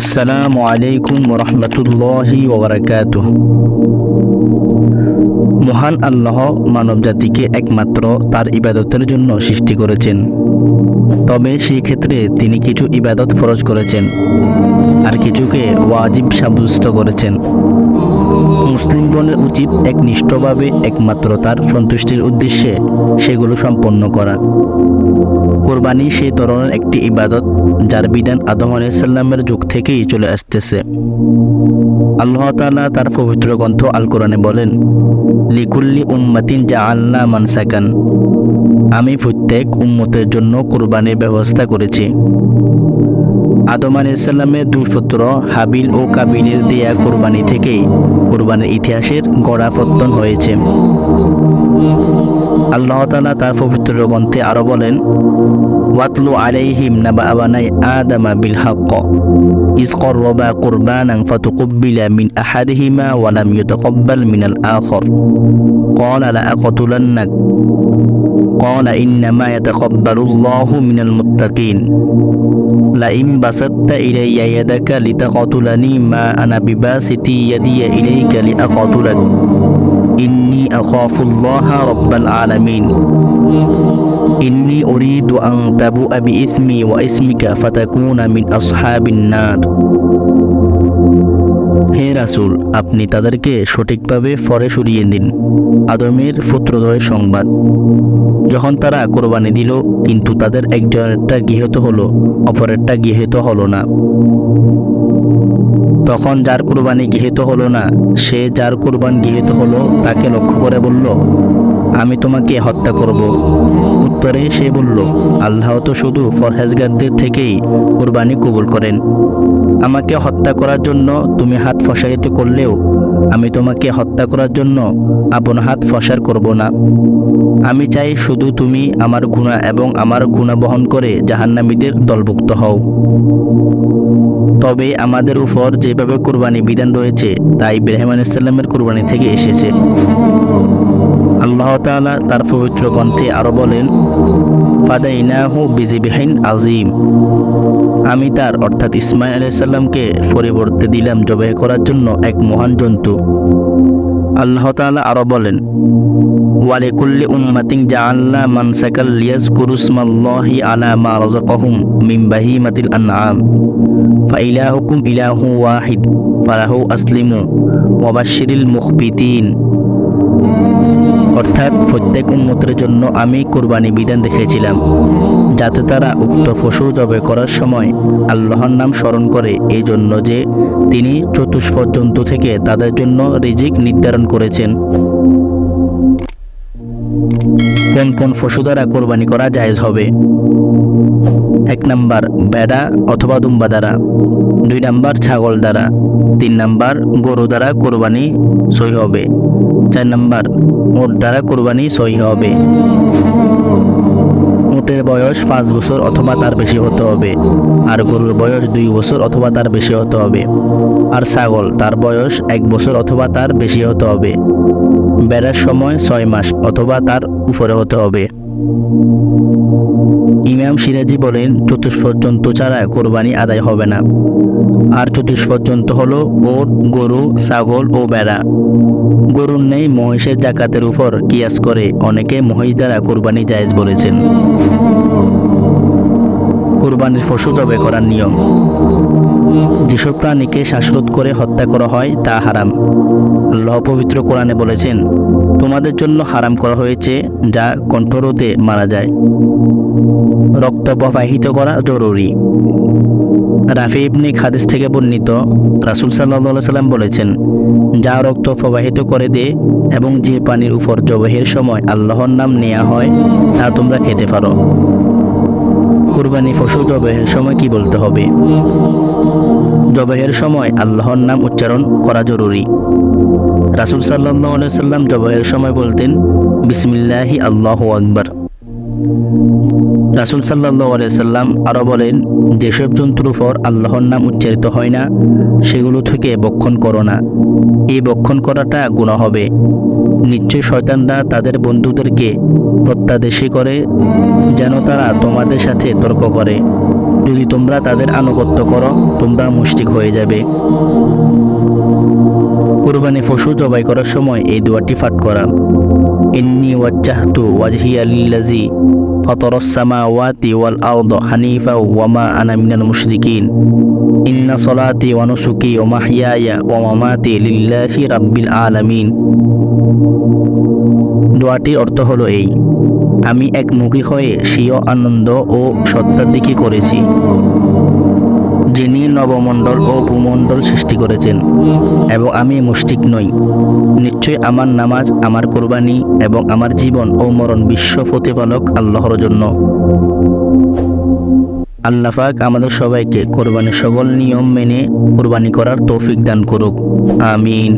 আসসালামু আলাইকুম রহমতুল্লাহি ওবরাকাত মহান আল্লাহ মানব জাতিকে একমাত্র তার ইবাদতের জন্য সৃষ্টি করেছেন। তবে সেই ক্ষেত্রে তিনি কিছু ইবাদত ফরজ করেছেন আর কিছুকে ওয়াজিব সাব্যস্ত করেছেন। মুসলিম বনের উচিত একনিষ্ঠভাবে একমাত্র তার সন্তুষ্টির উদ্দেশ্যে সেগুলো সম্পন্ন করা। কোরবানি সেই ধরনের একটি ইবাদত যার বিধান আদম আলাইসাল্লামের যুগ থেকেই চলে আসতেছে। আল্লাহ তাআলা তার পবিত্র গ্রন্থ আল কোরআনে বলেন, লিকুল্লি উম্মাতিন যা আল্লাহ মানসাকান। আমি প্রত্যেক উম্মতের জন্য কোরবানির ব্যবস্থা করেছি। আদম আলাইসাল্লামের দুই পুত্র হাবিল ও কাবিলের দেয়া কোরবানি থেকেই কোরবানির ইতিহাসের গড়াপত্তন হয়েছে আল্লাহ তাআলা তার পবিত্র গ্রন্থে আরো বলেন ওয়াতলু আলাইহিম নাবা আবানাই আদামা বিল হাক্ক ইস করবা কুরবানান ফাতুকুব্বিলা মিন আহাদিহিমা ওয়া লাম ইউতাকাব্বাল মিনাল আখর قال لأقتلنك قال إنما يتقبل الله من المتقين. لئن بسطت إلي يدك لتقتلني ما أنا بباسط يدي إليك لأقتلك. إني أخاف الله رب العالمين. إني أريد أن تبوء بإثمي وإسمك فتكون من أصحاب النار. হে রাসুল, আপনি তাদেরকে সঠিকভাবে ফরে সরিয়ে দিন। আদমের পুত্রদয়ের সংবাদ। যখন তারা কোরবানি দিল, কিন্তু তাদের একজনেরটা গৃহীত হলো, অপরেরটা গৃহীত হলো না। তখন যার কোরবানি গৃহীত হলো না, সে যার কোরবান গৃহীত হলো, তাকে লক্ষ্য করে বলল আমি তোমাকে হত্যা করব। উত্তরে সে বলল, আল্লাহ তো শুধু ফরহেজগারদের থেকেই কোরবানি কবুল করেন। আমাকে হত্যা করার জন্য তুমি হাত ফসাইতে করলেও আমি তোমাকে হত্যা করার জন্য আপন হাত ফসার করব না। আমি চাই শুধু তুমি আমার গুণা এবং আমার গুণা বহন করে জাহান্নামীদের দলভুক্ত হও। তবে আমাদের উপর যেভাবে কোরবানি বিধান রয়েছে তা ইব্রাহিম আলাইসাল্লামের কোরবানি থেকে এসেছে। তাআলা তার পবিত্র গ্রন্থে আরও বলেন, ফাদাইনাহু বিজিবিহিন আজিম আমি তার, অর্থাৎ ইসমাইল আলাইসাল্লামকে পরিবর্তে দিলাম জবাই করার জন্য এক মহান জন্তু। আল্লাহ তাআলা আরও বলেন, ওয়ালিকুল্লি উম্মাতিন জাআলনা মানসাকাল লিয়াজকুরু ইসমাল্লাহি আলা মা রাযাকাহুম মিন বাহিমাতিল আনআম। ফাইলাহুকুম ইলাহু ওয়াহিদ, ফালাহু আসলিমু ওয়াবাশশিরিল মুখবিতিন। অর্থাৎ প্রত্যেক উন্মতের জন্য আমি কোরবানি বিধান দেখেছিলাম যাতে তারা উক্ত পশু জবে করার সময় আল্লাহর নাম স্মরণ করে এই জন্য যে তিনি চতুষ্প জন্তু থেকে তাদের জন্য রিজিক নির্ধারণ করেছেন। কোন কোন পশু দ্বারা কোরবানি করা জায়েজ হবে? এক নাম্বার বেড়া অথবা দুম্বা দ্বারা, দুই নাম্বার ছাগল দ্বারা, তিন নাম্বার গরু দ্বারা কোরবানি সই হবে। চার নাম্বার ওট দ্বারা কোরবানি সই হবে। উটের বয়স পাঁচ বছর অথবা তার বেশি হতে হবে। আর গরুর বয়স দুই বছর অথবা তার বেশি হতে হবে। আর ছাগল, তার বয়স এক বছর অথবা তার বেশি হতে হবে। বেড়ার সময় ছয় মাস অথবা তার উপরে হতে হবে। ইমাম সিরাজি বলেন চতুষ্প জন্তু ছাড়া কোরবানি আদায় হবে না। আর চতুষ্প পর্যন্ত হলো ওট গরু, ছাগল ও বেড়া গরুর নেই মহিষের জাকাতের উপর কিয়াস করে, অনেকে মহিষ দ্বারা কোরবানি জায়েজ বলেছেন। কোরবানির পশু জবে করার নিয়ম। যেসব প্রাণীকে শ্বাসরোধ করে হত্যা করা হয়, তা হারাম। আল্লাহ পবিত্র কোরআনে বলেছেন, তোমাদের জন্য হারাম করা হয়েছে যা কণ্ঠরোধে মারা যায়। রক্ত প্রবাহিত করা জরুরি। রাফি ইবনে খাদিস থেকে বর্ণিত রাসুল সাল্লাহ সাল্লাম বলেছেন, যা রক্ত প্রবাহিত করে দে এবং যে পানির উপর জবাহের সময় আল্লাহর নাম নেওয়া হয়, তা তোমরা খেতে পারো। কুরবানি পশু জবাহের সময় কি বলতে হবে? জবাহের সময় আল্লাহর নাম উচ্চারণ করা জরুরি। রাসুল সাল্লাহ সাল্লাম জবাহের সময় বলতেন, বিসমিল্লাহি আল্লাহ আকবর। রাসুল সাল্লাহ সাল্লাম আরও বলেন, যেসব জন্তুর উপর আল্লাহর নাম উচ্চারিত হয় না, সেগুলো থেকে বক্ষণ করো না। এই বক্ষণ করাটা গুণা হবে। নিশ্চয় শয়তানরা তাদের বন্ধুদেরকে প্রত্যাদেশী করে, যেন তারা তোমাদের সাথে তর্ক করে। যদি তোমরা তাদের আনুগত্য করো, তোমরা মুষ্টিক হয়ে যাবে। কুরবানি পশু জবাই করার সময় এই দোয়াটি পাঠ করা। ইন্নি ওয়াজ্জাহতু ওয়াজহিয়া লিল্লাজি ওয়া মা আনা মিনাল মুশরিকিন। ইন্না সলাতি ওয়া নুসুকি ওয়া মাহইয়ায়া ওয়া মামাতি লিল্লাহি রাব্বিল আলামিন। দোয়াটির অর্থ হলো এই, আমি একমুখী হয়ে স্বীয় আনন্দ ও সত্তার দিকে করেছি। নবমণ্ডল ও ভূমণ্ডল সৃষ্টি করেছেন এবং আমি মুষ্টিক নই। নিশ্চয়ই আমার নামাজ, আমার কোরবানি এবং আমার জীবন ও মরণ বিশ্ব প্রতিপালক আল্লাহর জন্য। আল্লাহ পাক আমাদের সবাইকে কোরবানির সকল নিয়ম মেনে কোরবানি করার তৌফিক দান করুক। আমিন।